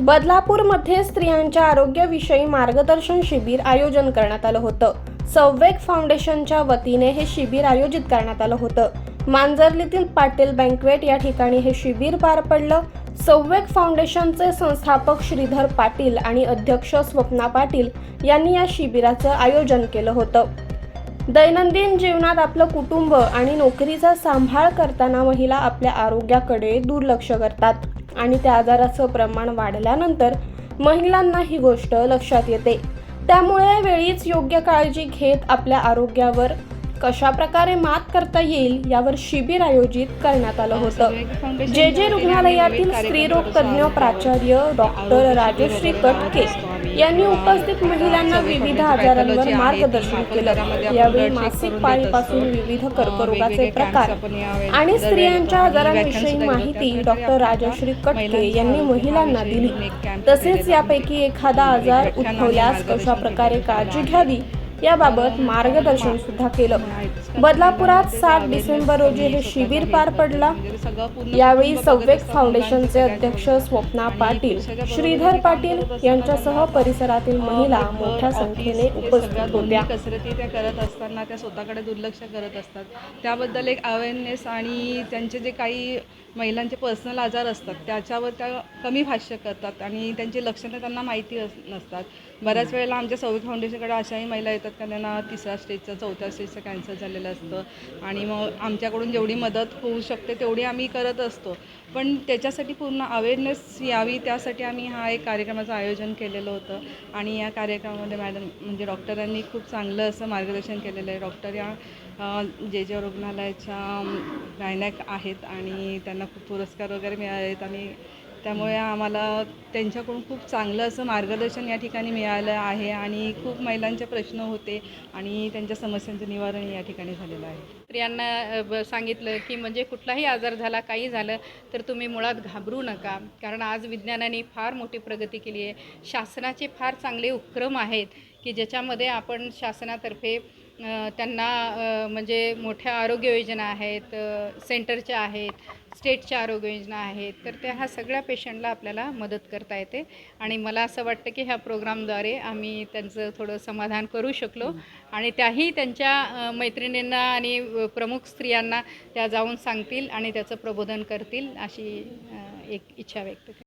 बदलापूरमध्ये स्त्रियांच्या आरोग्याविषयी मार्गदर्शन शिबिर आयोजन करण्यात आलं होतं. सव्वेक फाउंडेशनच्या वतीने हे शिबिर आयोजित करण्यात आलं होतं. मांजर्लीतील पाटील बँकवेट या ठिकाणी हे शिबिर पार पडलं. सव्वेक फाउंडेशनचे संस्थापक श्रीधर पाटील आणि अध्यक्ष स्वप्ना पाटील यांनी या शिबिराचं आयोजन केलं होतं. दैनंदिन जीवनात आपलं कुटुंब आणि नोकरीचा सांभाळ करताना महिला आपल्या आरोग्याकडे दुर्लक्ष करतात. आणि त्या आजाराचं प्रमाण वाढल्यानंतर महिलांना ही गोष्ट लक्षात येते. त्यामुळे वेळीच योग्य काळजी घेत आपल्या आरोग्यावर कशा प्रकारे मात करता येईल यावर शिबिर आयोजित करण्यात आलं होतं. जे जे रुग्णालयातील स्त्रीरोग तज्ज्ञ प्राचार्य डॉक्टर राजश्री कटके यांनी उपस्थित महिलांना विविध आजारांवर मार्गदर्शन केलं. यावेळी मासिक पाळीपासून विविध कर्करोगाचे प्रकार आणि स्त्रियांच्या आजारांविषयी माहिती डॉक्टर राजश्री कटके यांनी महिलांना दिली. तसेच यापैकी एखादा आजार उद्भवल्यास कशा प्रकारे काळजी घ्यावी याबाबत मार्गदर्शन सुद्धा केलं. बदलापुरात सात डिसेंबर रोजी हे शिबिर पार पडला. यावेळी सव्वेक फाउंडेशनचे अध्यक्ष स्वप्ना पाटील श्रीधर पाटील यांच्यासह परिसरातील महिला मोठ्या संख्येने उपस्थित होत्या. कसरती त्या करत असताना त्या स्वतःकडे दुर्लक्ष करत असतात. त्याबद्दल एक अवेअरनेस आणि त्यांचे जे काही महिलांचे पर्सनल आजार असतात त्याच्यावर त्या कमी भाष्य करतात आणि त्यांची लक्षणं त्यांना माहिती अस नसतात. बऱ्याच वेळेला आमच्या सौविक फाउंडेशनकडे अशाही महिला येतात. का त्यांना तिसऱ्या स्टेजचं चौथ्या स्टेजचं कॅन्सर झालेलं असतं. आणि मग आमच्याकडून जेवढी मदत होऊ शकते तेवढी आम्ही करत असतो. पण त्याच्यासाठी पूर्ण अवेअरनेस यावी त्यासाठी आम्ही हा एक कार्यक्रमाचं आयोजन केलेलं होतं. आणि या कार्यक्रमामध्ये मॅडम म्हणजे डॉक्टरांनी खूप चांगलं असं मार्गदर्शन केलेलं आहे. डॉक्टर या जे जे रुग्णालयाच्या गायनॅक आहेत आणि त्यांना खूप पुरस्कार वगैरे मिळाले आहेत आणि त्यामुळे आम्हाला त्यांच्याकडून खूप चांगलं असं मार्गदर्शन या ठिकाणी मिळालं आहे आणि खूप महिलांचे प्रश्न होते आणि त्यांच्या समस्यांचं निवारण या ठिकाणी झालेलं आहे. स्त्रियांना ब- सांगितलं की म्हणजे कुठलाही आजार झाला काही झालं तर तुम्ही मुळात घाबरू नका. कारण आज विज्ञानाने फार मोठी प्रगती केली आहे. शासनाचे फार चांगले उपक्रम आहेत की ज्याच्यामध्ये आपण शासनातर्फे त्यांना म्हणजे मोठ्या आरोग्य योजना आहेत सेंटरच्या आहेत स्टेटच्या आरोग्य योजना आहेत तर त्या ह्या सगळ्या पेशंटला आपल्याला मदत करता येते. आणि मला असं वाटतं की ह्या प्रोग्रामद्वारे आम्ही त्यांचं थोडं समाधान करू शकलो. आणि त्याही त्यांच्या मैत्रिणींना आणि प्रमुख स्त्रियांना त्या जाऊन सांगतील आणि त्याचं प्रबोधन करतील अशी एक इच्छा व्यक्त